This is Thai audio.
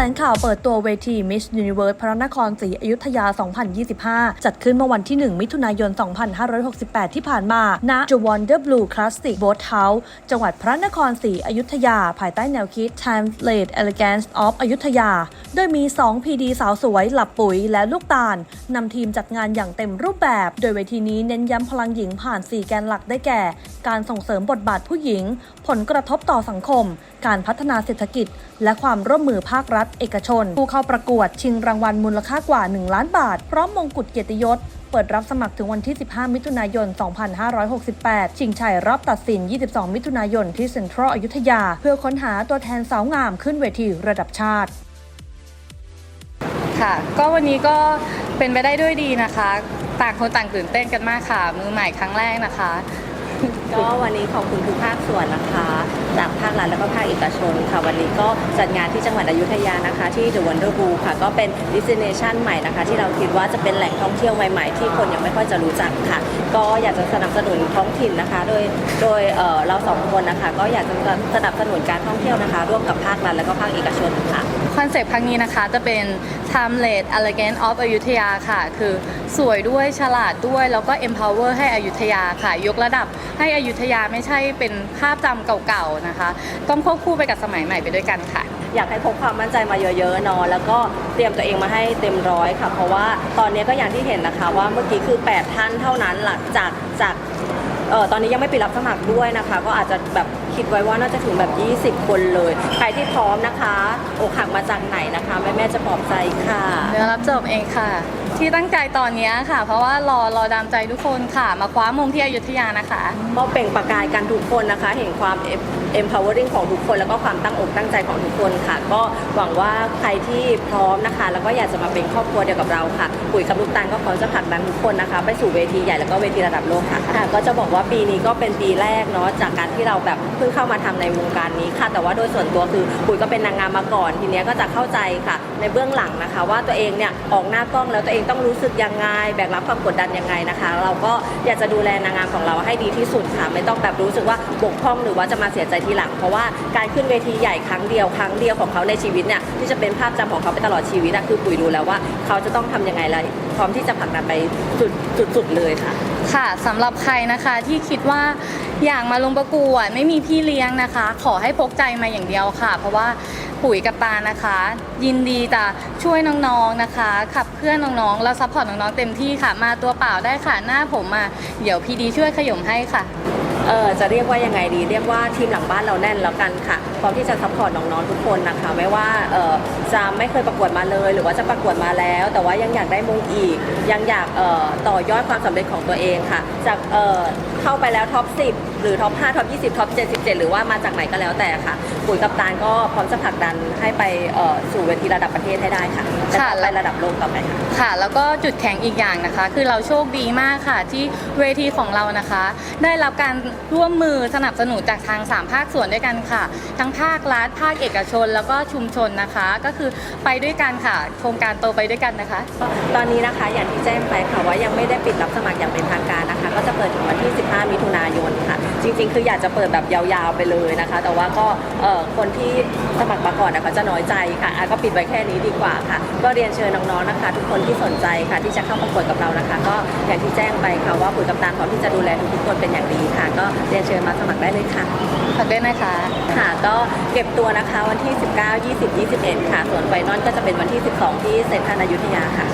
ลงข่าวเปิดตัวเวที Miss Universe พระนครศรีอยุธยา 2025 จัดขึ้นเมื่อวันที่ 1 มิถุนายน 2568 ที่ผ่านมาณ The Wonder Blue Classic Boat House จังหวัดพระนครศรีอยุธยา ภายใต้แนวคิด Time Late Elegance of อยุธยา โดยมี 2 PD สาวสวย หลับปุ๋ยและลูกตาลนำทีมจัดงานอย่างเต็มรูปแบบ โดยเวทีนี้เน้นย้ำพลังหญิงผ่าน 4 แกนหลักได้แก่ การส่งเสริมบทบาทผู้หญิง ผลกระทบต่อสังคม การพัฒนาเศรษฐกิจ และความร่วมมือภาครัฐเอกชน ผู้เข้าประกวดชิงรางวัลมูลค่ากว่า 1 ล้านบาท พร้อมมงกุฎเกียรติยศเปิดรับสมัครถึงวันที่ 15 มิถุนายน 2568 ชิงชัยรอบตัดสิน 22 มิถุนายนที่เซ็นทรัลอยุธยา เพื่อค้นหาตัวแทนสาวงามขึ้นเวทีระดับชาติ ค่ะ ก็วันนี้ก็เป็นไปได้ด้วยดีนะคะ ต่างคนต่างตื่นเต้นกันมากค่ะ มือใหม่ครั้งแรกนะคะ ก็วันนี้ขอบคุณทุกภาคส่วนนะคะ จากภาครัฐแล้วก็ภาคเอกชนค่ะ วันนี้ก็จัดงานที่จังหวัดอยุธยานะคะ ที่ The Wonder Blue ค่ะ ก็เป็น destination ใหม่นะคะ ที่เราคิดว่าจะเป็นแหล่งท่องเที่ยวใหม่ๆ ที่คนยังไม่ค่อยจะรู้จักค่ะ ก็อยากจะสนับสนุนท้องถิ่นนะคะ โดยโดยเอ่อเราสองคนนะคะ ก็อยากจะสนับสนุนการท่องเที่ยวนะคะ ร่วมกับภาครัฐแล้วก็ภาคเอกชนค่ะ คอนเซปต์ครั้งนี้นะคะจะเป็น Timeless Elegant of อยุธยาค่ะ คือสวยด้วยฉลาดด้วยแล้วก็ empower ให้อยุธยาค่ะ ยกระดับให้อยุธยาไม่ใช่เป็นภาพจำเก่าๆนะคะ ต้องควบคู่ไปกับสมัยใหม่ไปด้วยกันค่ะ อยากให้พกความมั่นใจมาเยอะๆเนาะแล้วก็เตรียมตัวเองมาให้เต็มร้อยค่ะ เพราะว่าตอนนี้ก็อย่างที่เห็นนะคะว่าเมื่อกี้คือ 8 ท่านเท่านั้นหลังจากจากเออตอนนี้ยังไม่ปิดรับสมัครด้วยนะคะ ก็อาจจะแบบคิดไว้ว่าน่าจะถึงแบบ 20 คนเลย ใครที่พร้อมนะคะ อกหักมาจากไหนนะคะ แม่แม่ๆจะปลอบใจค่ะเดี๋ยวรับจบเองค่ะ ที่ตั้งใจตอนนี้ค่ะ เพราะว่ารอรอดามใจทุกคนค่ะ มาคว้ามงที่อยุธยานะคะ ก็เปล่งประกายกันทุกคนนะคะ เห็นความ empowering ของทุกคน แล้วก็ความตั้งอกตั้งใจของทุกคนค่ะ ก็หวังว่าใครที่พร้อมนะคะ แล้วก็อยากจะมาเป็นครอบครัวเดียวกับเราค่ะปุ๋ยกับลูกตาลก็พร้อมจะผลักดันทุกคนนะคะ ไปสู่เวทีใหญ่แล้วก็เวทีระดับโลกค่ะค่ะก็จะบอกว่าปีนี้ก็เป็นปีแรกเนาะจากการที่เราแบบเพิ่งเข้ามาทำในวงการนี้ค่ะ แต่ว่าโดยส่วนตัวคือปุ๋ยก็เป็นนางงามมาก่อน ทีเนี้ยก็จะเข้าใจค่ะ ในเบื้องหลังนะคะ ว่าตัวเองเนี่ยออกหน้ากล้องแล้วตัวเองต้องรู้สึกยังไง แบกรับความกดดันยังไงนะคะ เราก็อยากจะดูแลนางงามของเราให้ดีที่สุดค่ะ ไม่ต้องแบบรู้สึกว่าบกพร่องหรือว่าจะมาเสียใจทีหลัง เพราะว่าการขึ้นเวทีใหญ่ครั้งเดียวครั้งเดียวของเขาในชีวิตเนี่ยที่จะเป็นภาพจำของเขาไปตลอดชีวิตอะคือปุ๋ยรู้แล้วว่าเขาจะต้องทำยังไงและพร้อมที่จะผลักดันไปสุดสุดๆเลยค่ะ ค่ะสำหรับใครนะคะที่คิดว่าอยากมาลงประกวดไม่มีพี่เลี้ยงนะคะ ขอให้พกใจมาอย่างเดียวค่ะ เพราะว่า ปุ๋ยกับตานะคะ ยินดีจะช่วยน้องๆนะคะ ขับเคลื่อนน้องๆแล้วซัพพอร์ตน้องๆเต็มที่ค่ะ มาตัวเปล่าได้ค่ะหน้าผมมาเดี๋ยวพี่ดีช่วยขย่มให้ค่ะเออจะเรียกว่ายังไงดี เรียกว่าทีมหลังบ้านเราแน่นแล้วกันค่ะพร้อมที่จะซัพพอร์ตน้องๆทุกคนนะคะ ไม่ว่าเออจะไม่เคยประกวดมาเลย หรือว่าจะประกวดมาแล้ว แต่ว่ายังอยากได้มงอีก ยังอยากเอ่อต่อยอดความสำเร็จของตัวเองค่ะ จากเออเข้าไปแล้วท็อป 10 หรือท็อป 5 ท็อป 20 ท็อป 77 หรือว่ามาจากไหนก็แล้วแต่ค่ะ ปุ๋ยกับตาลก็พร้อมจะผลักดันให้ไปเอ่อสู่เวทีระดับประเทศให้ได้ค่ะและค่ะ ไประดับโลกต่อไปค่ะ ค่ะ แล้วก็จุดแข็งอีกอย่างนะคะ คือเราโชคดีมากค่ะ ที่เวทีของเรานะคะ ได้รับการร่วมมือสนับสนุนจากทาง 3 ภาคส่วนด้วยกันค่ะ ทั้งภาครัฐภาคเอกชน แล้วก็ชุมชนนะคะ ก็คือไปด้วยกันค่ะ โครงการโตไปด้วยกันนะคะ ตอนนี้นะคะอย่างที่แจ้งไปค่ะว่ายังไม่ได้ปิดรับสมัครอย่างเป็นทางการนะคะ ก็จะเปิดถึงวันที่ 15 มิถุนายนค่ะจริง ๆ คืออยากจะเปิดแบบยาวๆไปเลยนะคะ แต่ว่าก็เอ่อคนที่สมัครมาก่อนนะคะจะน้อยใจค่ะอะก็ปิดไว้แค่นี้ดีกว่าค่ะ ก็เรียนเชิญน้องๆนะคะ ทุกคนที่สนใจค่ะ ที่จะเข้าประกวดกับเรานะคะ ก็อย่างที่แจ้งไปค่ะว่าปุ๋ยกับตาลพร้อมที่จะดูแลทุกๆคนเป็นอย่างดีค่ะ ก็เรียนเชิญมาสมัครได้เลยค่ะขอบคุณนะคะ ค่ะก็เก็บตัวนะคะวันที่ 19 20 21 ค่ะ ส่วนไฟนอลก็จะเป็นวันที่ 12 ที่เซ็นทรัลอยุธยาค่ะ